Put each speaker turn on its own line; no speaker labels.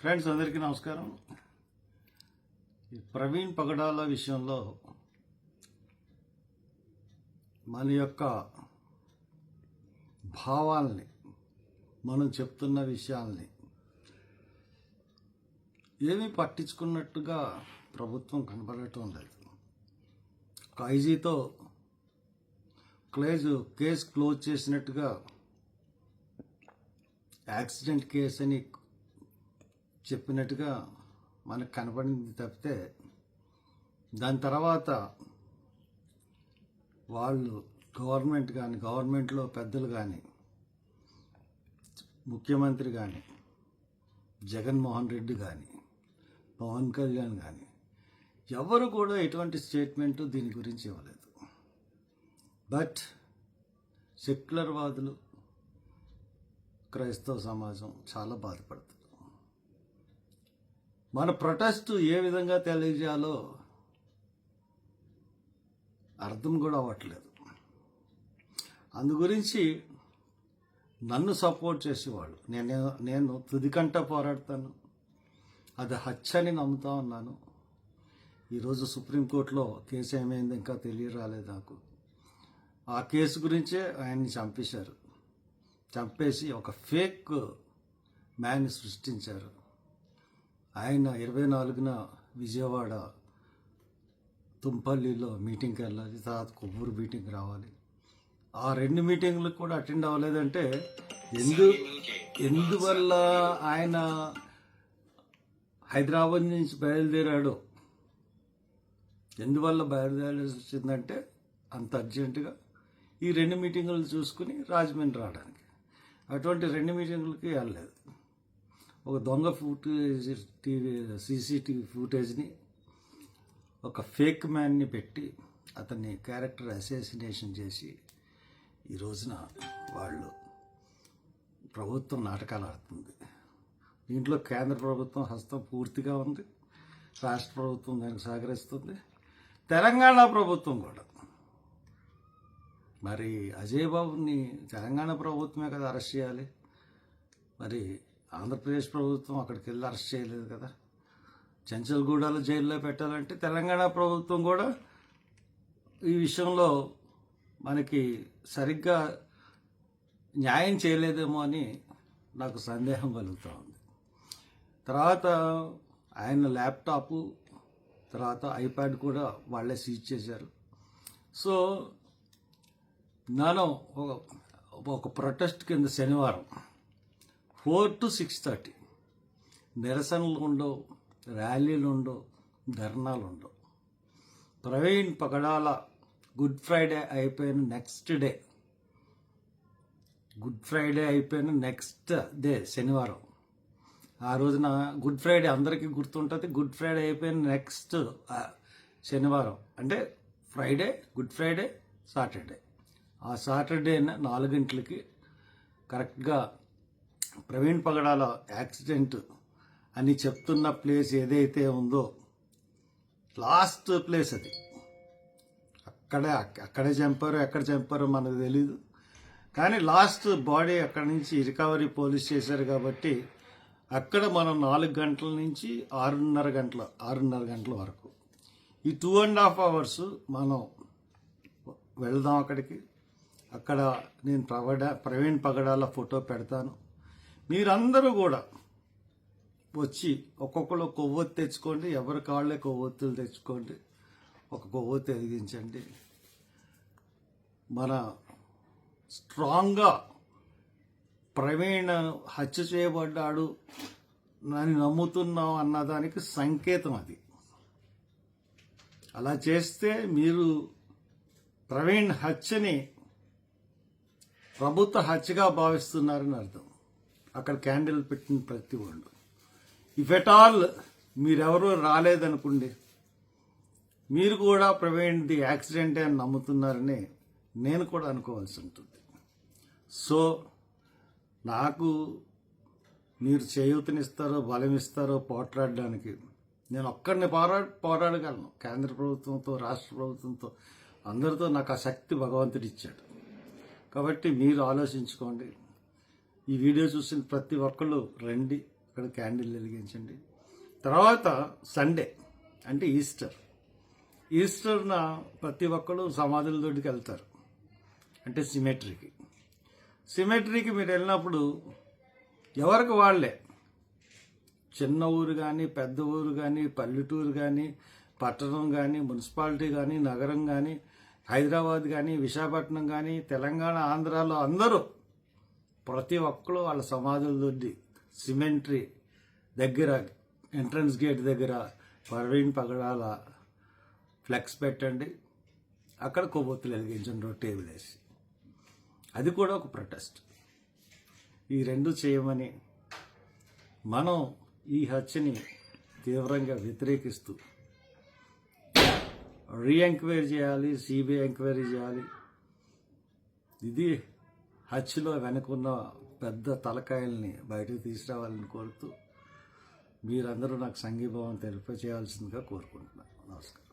Friends అందరికీ నమస్కారం. ఈ ప్రవీణ్ పగడాల విషయంలో మన యొక్క భావాల్ని మనం చెప్తున్న విషయాల్ని ఏమీ పట్టించుకున్నట్టుగా ప్రభుత్వం కనబడటం లేదు. ఒక ఐజీతో క్లేజ్ కేసు క్లోజ్ చేసినట్టుగా యాక్సిడెంట్ కేసు అని చెప్పినట్టుగా మనకు కనపడింది తప్పితే దాని తర్వాత వాళ్ళు గవర్నమెంట్ కానీ గవర్నమెంట్లో పెద్దలు కానీ ముఖ్యమంత్రి కానీ జగన్మోహన్ రెడ్డి కానీ పవన్ కళ్యాణ్ కానీ ఎవరు కూడా ఎటువంటి స్టేట్మెంట్ దీని గురించి ఇవ్వలేదు. బట్ సెక్యులర్ వాదులు క్రైస్తవ సమాజం చాలా బాధపడుతుంది. మన ప్రొటెస్ట్ ఏ విధంగా తెలియజేయాలో అర్థం కూడా అవ్వట్లేదు. అందుగురించి నన్ను సపోర్ట్ చేసేవాళ్ళు. నేను నేను తుదికంట పోరాడతాను. అది హత్య అని నమ్ముతా ఉన్నాను. ఈరోజు సుప్రీంకోర్టులో కేసు ఏమైంది ఇంకా తెలియరాలేదు నాకు. ఆ కేసు గురించే ఆయన్ని చంపేశారు. చంపేసి ఒక ఫేక్ మ్యాన్ సృష్టించారు. ఆయన ఇరవై నాలుగున విజయవాడ తుంపల్లిలో మీటింగ్కి వెళ్ళాలి. తర్వాత కొవ్వూరు మీటింగ్ రావాలి. ఆ రెండు మీటింగ్లకు కూడా అటెండ్ అవ్వలేదంటే ఎందు ఎందువల్ల ఆయన హైదరాబాద్ నుంచి బయలుదేరాడు ఎందువల్ల బయలుదేరాల్సి వచ్చిందంటే అంత అర్జెంటుగా ఈ రెండు మీటింగులు చూసుకుని రాజమండ్రి రావడానికి. అటువంటి రెండు మీటింగులకి వెళ్ళలేదు. ఒక దొంగ ఫుటేజ్ టీవీ సీసీటీవీ ఫుటేజ్ని ఒక ఫేక్ మ్యాన్ని పెట్టి అతన్ని క్యారెక్టర్ అసాసినేషన్ చేసి ఈ రోజున వాళ్ళు ప్రభుత్వం నాటకాలు ఆడుతుంది. దీంట్లో కేంద్ర ప్రభుత్వం హస్తం పూర్తిగా ఉంది. రాష్ట్ర ప్రభుత్వం దానికి సహకరిస్తుంది. తెలంగాణ ప్రభుత్వం కూడా. మరి అజయ్ బాబుని తెలంగాణ ప్రభుత్వమే కదా అరెస్ట్ చేయాలి? మరి ఆంధ్రప్రదేశ్ ప్రభుత్వం అక్కడికి వెళ్ళి అరెస్ట్ చేయలేదు కదా. చెంచల్గూడలో జైల్లో పెట్టాలంటే తెలంగాణ ప్రభుత్వం కూడా ఈ విషయంలో మనకి సరిగ్గా న్యాయం చేయలేదేమో అని నాకు సందేహం కలుగుతూ ఉంది. తర్వాత ఆయన ల్యాప్టాపు తర్వాత ఐప్యాడ్ కూడా వాళ్ళే సీజ్ చేశారు. సో నేను ఒక ఒక ప్రొటెస్ట్ కింద శనివారం ఫోర్ టు సిక్స్ థర్టీ. నిరసనలు ఉండవు ర్యాలీలు ఉండవు ధర్నాలు ఉండవు. ప్రవీణ్ పగడాల గుడ్ ఫ్రైడే అయిపోయిన నెక్స్ట్ డే. గుడ్ ఫ్రైడే అయిపోయిన నెక్స్ట్ డే శనివారం. ఆ రోజున గుడ్ ఫ్రైడే అందరికీ గుర్తుంటుంది. గుడ్ ఫ్రైడే అయిపోయిన నెక్స్ట్ శనివారం. అంటే ఫ్రైడే గుడ్ ఫ్రైడే సాటర్డే. ఆ సాటర్డే నాలుగింటికి కరెక్ట్గా ప్రవీణ్ పగడాల యాక్సిడెంట్ అని చెప్తున్న ప్లేస్ ఏదైతే ఉందో లాస్ట్ ప్లేస్ అది. అక్కడే అక్కడే చంపారు ఎక్కడ చంపారో మనకు తెలీదు. కానీ లాస్ట్ బాడీ అక్కడి నుంచి రికవరీ పోలీస్ చేశారు కాబట్టి అక్కడ మనం నాలుగు గంటల నుంచి ఆరున్నర గంటల ఆరున్నర గంటల వరకు. ఈ టూ అండ్ హాఫ్ అవర్స్ మనం వెళ్దాం అక్కడికి. అక్కడ నేను ప్రవడ ప్రవీణ్ పగడాల ఫోటో పెడతాను. మీరందరూ కూడా వచ్చి ఒక్కొక్కరు కొవ్వొత్తి తెచ్చుకోండి ఎవరి కాళ్ళే కొవ్వొత్తులు తెచ్చుకోండి ఒక కొవ్వొత్తి ఎదిగించండి మన స్ట్రాంగ్గా ప్రవీణ్ హత్య చేయబడ్డాడు అని నమ్ముతున్నాం అన్నదానికి సంకేతం అది. అలా చేస్తే మీరు ప్రవీణ్ హత్యని ప్రభుత్వ హత్యగా భావిస్తున్నారని అర్థం. అక్కడ క్యాండిల్ పెట్టిన ప్రతి వాళ్ళు ఇఫ్ ఎట్ ఆల్ మీరెవరూ రాలేదనుకోండి మీరు కూడా ప్రవీణ్ది యాక్సిడెంటే అని నమ్ముతున్నారని నేను కూడా అనుకోవాల్సి ఉంటుంది. సో నాకు మీరు చేయూతనిస్తారో బలం ఇస్తారో పోట్లాడడానికి నేను ఒక్కడిని పోరా పోరాడగలను. కేంద్ర ప్రభుత్వంతో రాష్ట్ర ప్రభుత్వంతో అందరితో నాకు ఆ శక్తి భగవంతుడిచ్చాడు. కాబట్టి మీరు ఆలోచించుకోండి. ఈ వీడియో చూసిన ప్రతి ఒక్కళ్ళు రండి అక్కడ క్యాండిల్ వెలిగించండి. తర్వాత సండే అంటే ఈస్టర్. ఈస్టర్న ప్రతి ఒక్కరు సమాధుల దొడ్డికి వెళ్తారు అంటే సిమెట్రీకి. సిమెట్రీకి మీరు వెళ్ళినప్పుడు ఎవరికి వాళ్ళే? చిన్న ఊరు కానీ పెద్ద ఊరు కానీ పల్లెటూరు కానీ పట్టణం కానీ మున్సిపాలిటీ కానీ నగరం కానీ హైదరాబాద్ కానీ విశాఖపట్నం కానీ తెలంగాణ ఆంధ్రాలో అందరూ ప్రతి ఒక్కరు వాళ్ళ సమాధుల దొడ్డి సిమెంట్రీ దగ్గర ఎంట్రన్స్ గేట్ దగ్గర పర్వీన్ పగడాల ఫ్లెక్స్ పెట్టండి. అక్కడ కొవ్వొత్తులు వెలిగించండి టేబుల్ వేసి అది కూడా ఒక ప్రొటెస్ట్. ఈ రెండు చేయమని మనం ఈ హత్యని తీవ్రంగా వ్యతిరేకిస్తూ రీ ఎంక్వైరీ చేయాలి సిబిఐ ఎంక్వైరీ చేయాలి. ఇది హచ్చిలో వెనుకున్న పెద్ద తలకాయల్ని బయటకు తీసుకురావాలని కోరుతూ మీరందరూ నాకు సంఘీభావం తెలిప చేయాల్సిందిగా కోరుకుంటున్నాను. నమస్కారం.